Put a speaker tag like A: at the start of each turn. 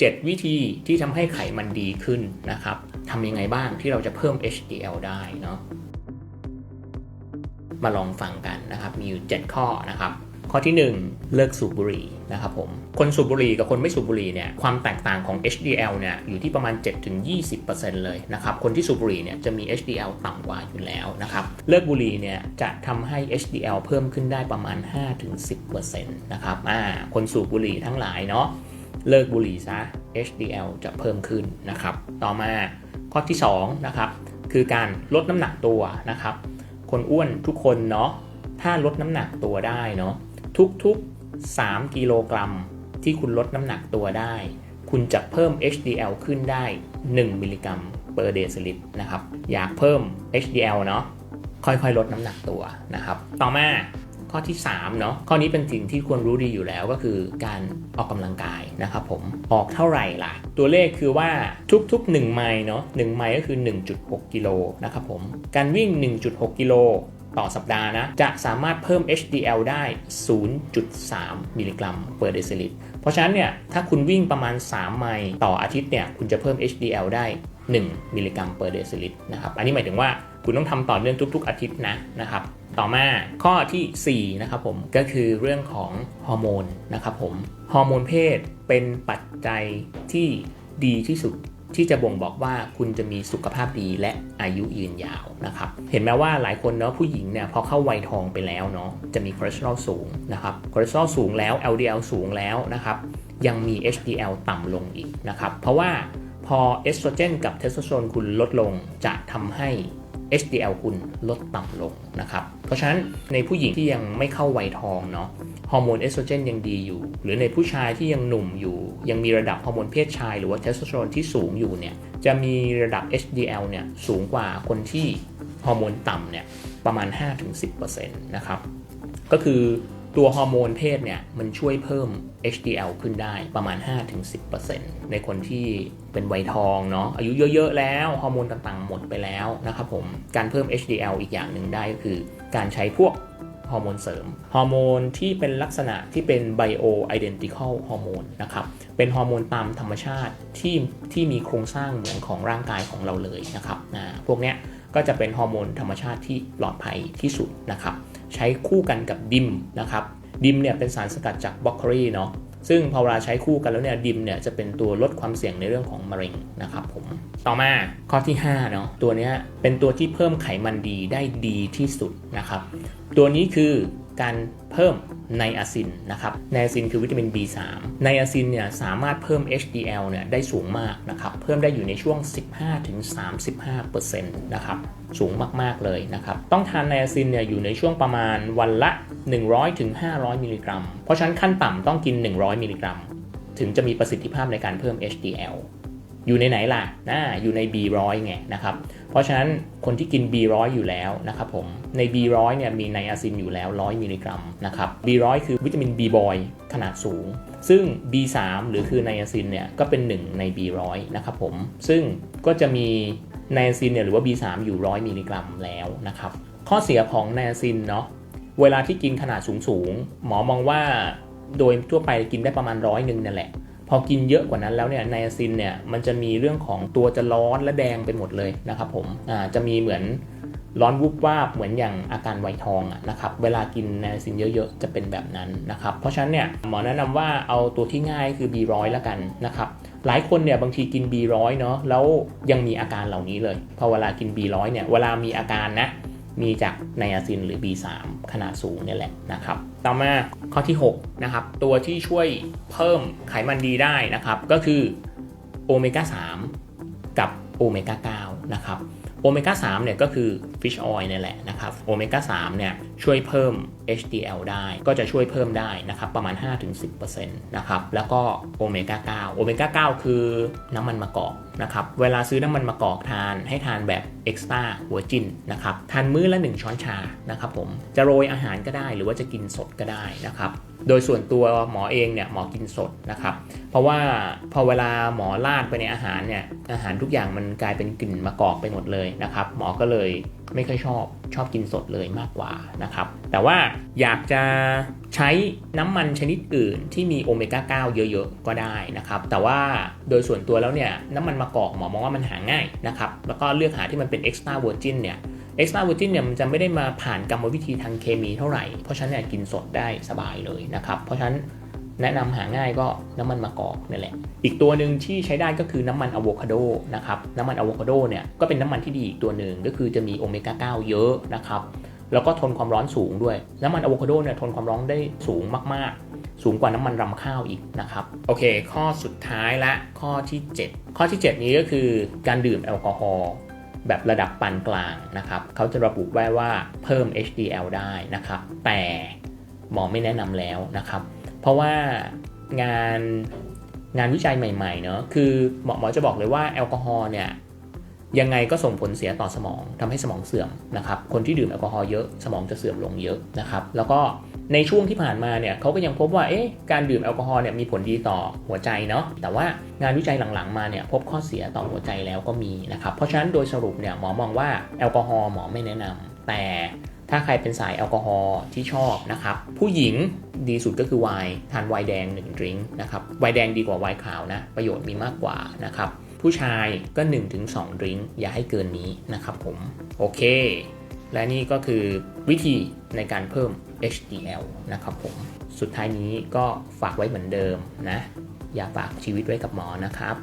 A: 7 วิธีที่ทำให้ไขมันดีขึ้นนะครับทำยังไงบ้างที่เราจะเพิ่ม HDL ได้เนาะมาลองฟังกันนะครับ มีอยู่ 7 ข้อนะครับ ข้อที่ 1 เลิกสูบบุหรี่นะครับผม คนสูบบุหรี่กับคนไม่สูบบุหรี่เนี่ย ความแตกต่างของ HDL เนี่ยอยู่ที่ประมาณ 7-20%เลยนะครับ คนที่สูบบุหรี่เนี่ยจะมี HDL ต่ำกว่าอยู่แล้วนะครับ เลิกบุหรี่เนี่ยจะทำให้ HDL เพิ่มขึ้นได้ประมาณ 5-10%นะครับ อ่า คนสูบบุหรี่ทั้งหลายเนาะ เลิกบุหรี่ซะ HDL จะเพิ่มขึ้นนะครับ ต่อมาข้อที่2นะครับคือการลดน้ำหนักตัวนะครับ คนอ้วนทุกคนเนาะถ้าลดน้ำหนักตัวได้เนาะทุกๆ 3 กิโลกรัมที่คุณลดน้ำหนักตัวได้ คุณจะเพิ่ม HDL ขึ้นได้ 1 มิลลิกรัมเปอร์เดซิลิตรนะครับ อยากเพิ่ม HDL เนาะค่อยๆ ลดน้ำหนักตัวนะครับ ต่อมา ข้อที่3เนาะข้อนี้เป็นสิ่งที่ควรรู้ดีอยู่แล้วก็คือการออกกำลังกายนะครับผมออกเท่าไหร่ล่ะ ตัวเลขคือว่าทุกๆ 1 ไมล์เนาะ1ไมล์ก็คือ 1.6 กิโลนะครับผมการวิ่ง 1.6 กิโลต่อสัปดาห์นะ จะสามารถเพิ่ม HDL ได้ 0.3 มิลลิกรัมเปอร์เดซิลิตร ราะฉะนั้นเนี่ยถ้าคุณวิ่งประมาณ 3 ไมล์ต่ออาทิตย์เนี่ยคุณจะเพิ่ม HDL ได้ 1 มิลลิกรัมเปอร์เดซิลิตรนะครับอันนี้หมายถึงว่าคุณต้องทำต่อเนื่องทุก ๆ อาทิตย์นะนะครับต่อมาข้อทีสี่4 นะครับผมก็คือเรื่องของฮอร์โมนนะครับผมฮอร์โมนเพศเป็นปัจจัยที่ดีที่สุด ที่จะบ่งบอกว่าคุณจะมีสุขภาพดีและอายุยืนยาวนะครับ เห็นไหมว่าหลายคนเนาะผู้หญิงเนี่ยพอเข้าวัยทองไปแล้วเนาะจะมีคอเลสเตอรอลสูงนะครับคอเลสเตอรอลสูงแล้ว LDL สูงแล้วนะครับยังมี HDL ต่ำลงอีกนะครับ เพราะว่าพอเอสโตรเจนกับเทสโทสเตอโรนคุณลดลงจะทำให้ HDL คุณลดต่ำลงนะครับ เพราะฉะนั้นในผู้หญิงที่ยังไม่เข้าวัยทองเนาะ ฮอร์โมนเอสโตรเจนยังดีอยู่ หรือในผู้ชายที่ยังหนุ่มอยู่ ยังมีระดับฮอร์โมนเพศชาย หรือว่าเทสโทสเตอโรนที่สูงอยู่เนี่ยจะมีระดับ HDL เนี่ยสูงกว่าคนที่ฮอร์โมนต่ำเนี่ยประมาณ 5-10%นะครับก็คือตัวฮอร์โมนเพศเนี่ยมันช่วยเพิ่ม HDL ขึ้นได้ประมาณ 5-10%ในคนที่เป็นวัยทองเนาะอายุเยอะๆแล้วฮอร์โมนต่างๆหมดไปแล้วนะครับผมการเพิ่ม HDL อีกอย่างหนึ่งได้ก็คือการใช้พวก ฮอร์โมนเสริม ฮอร์โมนที่เป็นลักษณะที่เป็นไบโอไอเดนติคอลฮอร์โมนนะครับ เป็นฮอร์โมนตามธรรมชาติที่ที่มีโครงสร้างเหมือนของร่างกายของเราเลยนะครับนะพวกเนี้ยก็จะเป็นฮอร์โมนธรรมชาติที่ปลอดภัยที่สุดนะครับ ใช้คู่กันกับดิมนะครับ ดิมเนี่ยเป็นสารสกัดจากบล็อกโคลีเนาะ ซึ่งพอเวลาใช้คู่กันแล้วเนี่ยดิมเนี่ยจะเป็นตัวลดความเสี่ยงในเรื่องของมะเร็งนะครับผมต่อมาข้อที่5เนาะตัวนี้เป็นตัวที่เพิ่มไขมันดีได้ดีที่สุดนะครับตัวนี้คือ การเพิ่มไนอาซินนะครับไนอาซินคือวิตามิน B3 ไนอาซินเนี่ยสามารถเพิ่ม HDL เนี่ยได้สูงมากนะครับ เพิ่มได้อยู่ในช่วง 15-35%นะครับสูงมาก ๆ เลยนะครับ ต้องทานไนอาซินเนี่ยอยู่ในช่วงประมาณวันละ 100-500 มิลลิกรัม เพราะฉะนั้นขั้นต่ำต้องกิน 100 มิลลิกรัม ถึงจะมีประสิทธิภาพในการเพิ่ม HDL อยู่ในไหนล่ะนะอยู่ใน B100 ไงนะครับ เพราะฉะนั้นคนที่กิน B100 อยู่แล้วนะครับผมใน B100 เนี่ยมีไนอาซินอยู่แล้ว 100 มิลลิกรัมนะครับ B100 คือวิตามิน B บอยขนาดสูง ซึ่ง B3 หรือคือไนอาซินเนี่ยก็เป็นหนึ่งใน B100 นะครับผมซึ่งก็จะมีไนอาซินเนี่ยหรือว่า B3 อยู่ 100 มิลลิกรัมแล้วนะครับข้อเสียของไนอาซินเนาะเวลาที่กินขนาดสูงๆหมอมองว่าโดยทั่วไปกินได้ประมาณร้อยหนึ่งนั่นแหละ พอกินเยอะกว่านั้นแล้วเนี่ยไนอาซินเนี่ยมันจะมีเรื่องของตัวจะร้อนและแดงไปหมดเลยนะครับผมอ่าจะมีเหมือนร้อนวุบวาบเหมือนอย่างอาการไวทองอะนะครับเวลากินไนอาซินเยอะๆ จะเป็นแบบนั้นนะครับเพราะฉะนั้นเนี่ยหมอแนะนำว่าเอาตัวที่ง่ายคือ B100 แล้วกันนะครับหลายคนเนี่ยบางทีกิน B100 เนาะแล้วยังมีอาการเหล่านี้เลย พอเวลากิน B100 เนี่ยเวลามีอาการนะ มีจากไนอาซินหรือ B3 ขนาดสูงเนี่ยแหละนะครับ ต่อมาข้อที่6นะครับตัวที่ช่วยเพิ่มไขมันดีได้นะครับก็คือโอเมก้า3กับโอเมก้า9นะครับโอเมก้า3เนี่ยก็คือ fish oil เนี่ยแหละนะครับโอเมก้า3เนี่ยช่วยเพิ่ม HDL ได้ก็จะช่วยเพิ่มได้นะครับประมาณ 5-10%นะครับแล้วก็โอเมก้า9โอเมก้า9คือน้ำมันมะกอกนะครับเวลาซื้อน้ำมันมะกอกทานให้ทานแบบ extra virgin นะครับทานมื้อละ 1 ช้อนชานะครับผมจะโรยอาหารก็ได้หรือว่าจะกินสดก็ได้นะครับโดยส่วนตัวหมอเองเนี่ยหมอกินสดนะครับเพราะว่าพอเวลาหมอลาดไปในอาหารเนี่ยอาหารทุกอย่างมันกลายเป็นกลิ่นมะกอกไปหมดเลยนะครับหมอก็เลย ไม่ค่อยชอบชอบกินสดเลยมากกว่านะครับ แต่ว่าอยากจะใช้น้ำมันชนิดอื่นที่มีโอเมก้า 9 เยอะๆ ก็ได้นะครับ แต่ว่าโดยส่วนตัวแล้วเนี่ยน้ำมันมะกอกหมอมองว่ามันหาง่ายนะครับ แล้วก็เลือกหาที่มันเป็น extra virgin เนี่ย extra virgin เนี่ยมันจะไม่ได้มาผ่านกรรมวิธีทางเคมีเท่าไหร่ เพราะฉะนั้นเนี่ยกินสดได้สบายเลยนะครับ เพราะฉะนั้น แนะนำหาง่ายก็น้ำมันมะกอกนี่แหละ อีกตัวหนึ่งที่ใช้ได้ก็คือน้ำมันอะโวคาโดนะครับน้ำมันอะโวคาโดเนี่ยก็เป็นน้ำมันที่ดีอีกตัวหนึ่งก็คือจะมีโอเมก้า 9 เยอะนะครับแล้วก็ทนความร้อนสูงด้วย น้ำมันอะโวคาโดเนี่ยทนความร้อนได้สูงมากๆ สูงกว่าน้ำมันรำข้าวอีกนะครับ โอเค ข้อสุดท้ายละข้อที่ 7 ข้อที่ 7 นี้ก็คือการดื่มแอลกอฮอล์แบบระดับปานกลางนะครับเขาจะระบุไว้ว่าเพิ่ม HDL ได้นะครับ แต่หมอไม่แนะนำแล้วนะครับ เพราะว่างานงานวิจัยใหม่ๆเนอะคือหมอหมอจะบอกเลยว่าแอลกอฮอล์เนี่ยยังไงก็ส่งผลเสียต่อสมองทำให้สมองเสื่อมนะครับคนที่ดื่มแอลกอฮอล์เยอะสมองจะเสื่อมลงเยอะนะครับแล้วก็ในช่วงที่ผ่านมาเนี่ยเขาก็ยังพบว่าเอ๊ะการดื่มแอลกอฮอล์เนี่ยมีผลดีต่อหัวใจเนาะแต่ว่างานวิจัยหลังๆมาเนี่ยพบข้อเสียต่อหัวใจแล้วก็มีนะครับเพราะฉะนั้นโดยสรุปเนี่ยหมอมองว่าแอลกอฮอล์หมอไม่แนะนำแต่ ถ้าใครเป็นสายแอลกอฮอล์ที่ชอบนะครับ ผู้หญิงดีสุดก็คือไวน์ทานไวน์แดง1ดริงก์นะครับไวน์แดงดีกว่าไวน์ขาวนะ ประโยชน์มีมากกว่านะครับ ผู้ชายก็ 1-2ดริงก์อย่าให้เกินนี้นะครับผม โอเค และนี่ก็คือวิธีในการเพิ่ม HDL นะครับผม สุดท้ายนี้ก็ฝากไว้เหมือนเดิมนะ อย่าฝากชีวิตไว้กับหมอนะครับ